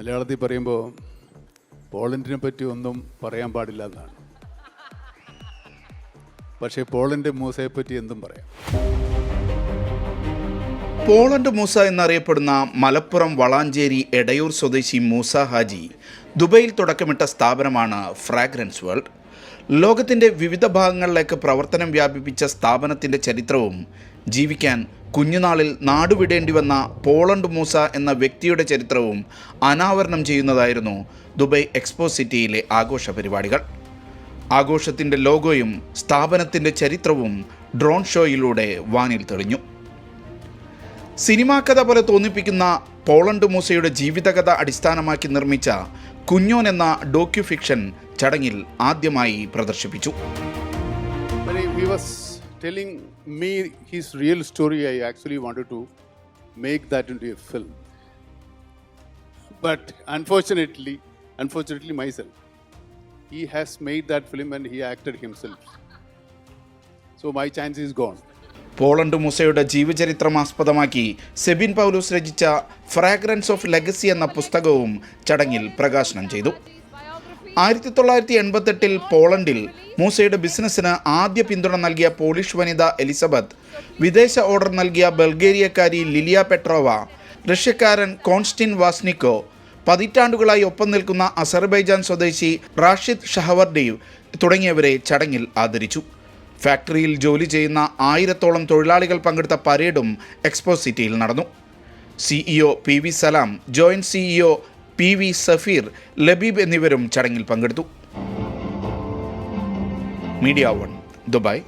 മലയാളത്തിൽ പറയുമ്പോൾ പോളണ്ടിനെ പറ്റി ഒന്നും പറയാൻ പാടില്ല എന്നാണ്. പക്ഷേ പോളണ്ട് മൂസയെ പറ്റി എന്തും പറയാം. പോളണ്ട് മൂസ എന്നറിയപ്പെടുന്ന മലപ്പുറം വളാഞ്ചേരി എടയൂർ സ്വദേശി മൂസ ഹാജി ദുബൈയിൽ തുടക്കമിട്ട സ്ഥാപനമാണ് ഫ്രാഗ്രൻസ് വേൾഡ്. ലോകത്തിന്റെ വിവിധ ഭാഗങ്ങളിലേക്ക് പ്രവർത്തനം വ്യാപിപ്പിച്ച സ്ഥാപനത്തിന്റെ ചരിത്രവും ജീവിക്കാൻ കുഞ്ഞുനാളിൽ നാടുവിടേണ്ടി വന്ന പോളണ്ട് മൂസ എന്ന വ്യക്തിയുടെ ചരിത്രവും അനാവരണം ചെയ്യുന്നതായിരുന്നു ദുബൈ എക്സ്പോ സിറ്റിയിലെ ആഘോഷ പരിപാടികൾ. ആഘോഷത്തിന്റെ ലോഗോയും സ്ഥാപനത്തിന്റെ ചരിത്രവും ഡ്രോൺ ഷോയിലൂടെ വാനിൽ തെളിഞ്ഞു. സിനിമാ കഥ പോലെ തോന്നിപ്പിക്കുന്ന പോളണ്ട് മൂസയുടെ ജീവിതകഥ അടിസ്ഥാനമാക്കി നിർമ്മിച്ച കുഞ്ഞോൻ എന്ന ഡോക്യുഫിക്ഷൻ ചടങ്ങിൽ ആദ്യമായി പ്രദർശിപ്പിച്ചു. Telling me his real story I actually want to make that in a film but unfortunately unfortunately myself has made that film and he acted himself so my chance is gone Poland മൂസയുടെ ജീവചരിത്രം ആസ്പദമാക്കി സെബിൻ പൗലൂസ് രചിച്ച fragrance of legacy എന്ന പുസ്തകവും ചടങ്ങിൽ പ്രകാശനം ചെയ്തു. ആയിരത്തി തൊള്ളായിരത്തി എൺപത്തെട്ടിൽ പോളണ്ടിൽ മൂസയുടെ ബിസിനസ്സിന് ആദ്യ പിന്തുണ നൽകിയ പോളിഷ് വനിത എലിസബത്ത് വിദേശ ഓർഡർ നൽകിയ ബൾഗേറിയക്കാരി ലിലിയ പെട്രോവ റഷ്യക്കാരൻ കോൺസ്റ്റിൻ വാസ്നിക്കോ പതിറ്റാണ്ടുകളായി ഒപ്പം നിൽക്കുന്ന അസർബൈജാൻ സ്വദേശി റാഷിദ് ഷഹവർഡീവ് തുടങ്ങിയവരെ ചടങ്ങിൽ ആദരിച്ചു. ഫാക്ടറിയിൽ ജോലി ചെയ്യുന്ന ആയിരത്തോളം തൊഴിലാളികൾ പങ്കെടുത്ത പരേഡും എക്സ്പോ സിറ്റിയിൽ നടന്നു. CEO P V Salam joint CEO P V Safeer Labeeb എന്നിവരും ചടങ്ങിൽ പങ്കെടുത്തു. Media one Dubai.